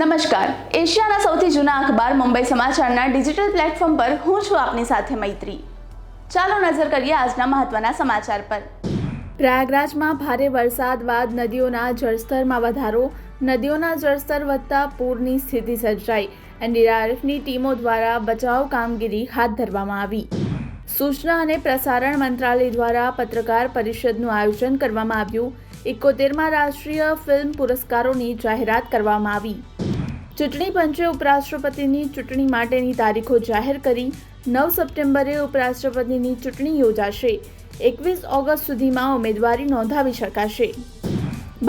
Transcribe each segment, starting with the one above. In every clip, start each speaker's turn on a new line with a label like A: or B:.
A: નમસ્કાર. એશિયાના સૌથી જૂના અખબાર મુંબઈ સમાચારના ડિજિટલ પ્લેટફોર્મ પર હું છું આપની સાથે મૈત્રી. ચાલો નજર કરીએ આજના મહત્વના સમાચાર પર. પ્રયાગરાજમાં ભારે વરસાદ બાદ નદીઓના જળસ્તરમાં વધારો, નદીઓના જળસ્તર વધતા પૂરની સ્થિતિ સર્જાઈ. એનડીઆરએફની ટીમો દ્વારા બચાવ કામગીરી હાથ ધરવામાં આવી. સૂચના અને પ્રસારણ મંત્રાલય દ્વારા પત્રકાર પરિષદનું આયોજન કરવામાં આવ્યું. એકોતેરમાં રાષ્ટ્રીય ફિલ્મ પુરસ્કારોની જાહેરાત કરવામાં આવી. ચૂંટણી પંચે ઉપરાષ્ટ્રપતિની ચૂંટણી માટેની તારીખો જાહેર કરી નવ સપ્ટેમ્બરે ઉપરાષ્ટ્રપતિની ચૂંટણી યોજાશે. એકવીસ ઓગસ્ટ સુધીમાં ઉમેદવારી નોંધાવી શકાશે.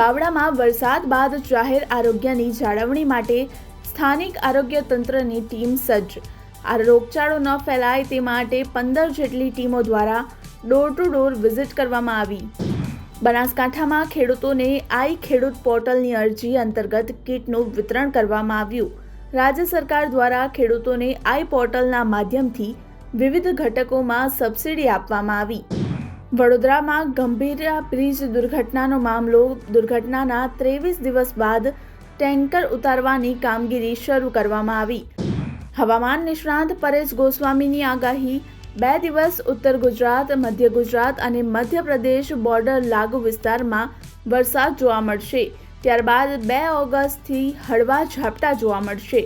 A: બાવળામાં વરસાદ બાદ જાહેર આરોગ્યની જાળવણી માટે સ્થાનિક આરોગ્ય તંત્રની ટીમ સજ્જ. આ રોગચાળો ન ફેલાય તે માટે પંદર જેટલી ટીમો દ્વારા ડોર ટુ ડોર વિઝિટ કરવામાં આવી. બનાસકાંઠામાં ખેડૂતોને આઈ ખેડૂત પોર્ટલની અરજી અંતર્ગત કીટનું વિતરણ કરવામાં આવ્યું. રાજ્ય સરકાર દ્વારા ખેડૂતોને આઈ પોર્ટલના માધ્યમથી વિવિધ ઘટકોમાં સબસિડી આપવામાં આવી. વડોદરામાં ગંભીર બ્રિજ દુર્ઘટનાનો મામલો, દુર્ઘટનાના ત્રેવીસ દિવસ બાદ ટેન્કર ઉતારવાની કામગીરી શરૂ કરવામાં આવી. હવામાન નિષ્ણાંત પરેશ ગોસ્વામીની આગાહી બે દિવસ ઉત્તર ગુજરાત, મધ્ય ગુજરાત અને મધ્યપ્રદેશ બોર્ડર લાગુ વિસ્તારમાં વરસાદ જોવા મળશે. ત્યારબાદ બે ઓગસ્ટથી હળવા ઝાપટા જોવા મળશે.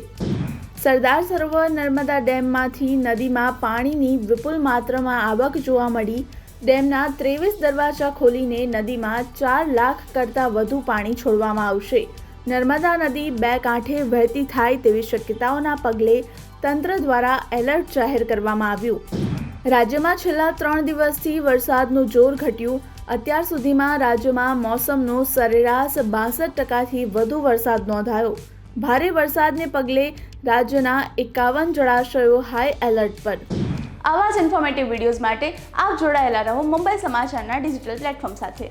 A: સરદાર સરોવર નર્મદા ડેમમાંથી નદીમાં પાણીની વિપુલ માત્રામાં આવક જોવા મળી. ડેમના ત્રેવીસ દરવાજા ખોલીને નદીમાં ચાર લાખ કરતાં વધુ પાણી છોડવામાં આવશે. નર્મદા નદી બે કાંઠે વહેતી થાય તેવી શક્યતાઓના પગલે તંત્ર દ્વારા એલર્ટ જાહેર કરવામાં આવ્યું. રાજ્યમાં છેલ્લા ત્રણ દિવસથી વરસાદનું જોર ઘટ્યું. અત્યાર સુધીમાં રાજ્યમાં મોસમનો સરેરાશ બાસઠ ટકાથી વધુ વરસાદ નોંધાયો. ભારે વરસાદને પગલે રાજ્યના એકાવન જળાશયો હાઈ એલર્ટ પર. આવા જ ઇન્ફોર્મેટિવ વિડીયોઝ માટે આપ જોડાયેલા રહો મુંબઈ સમાચારના ડિજિટલ પ્લેટફોર્મ સાથે.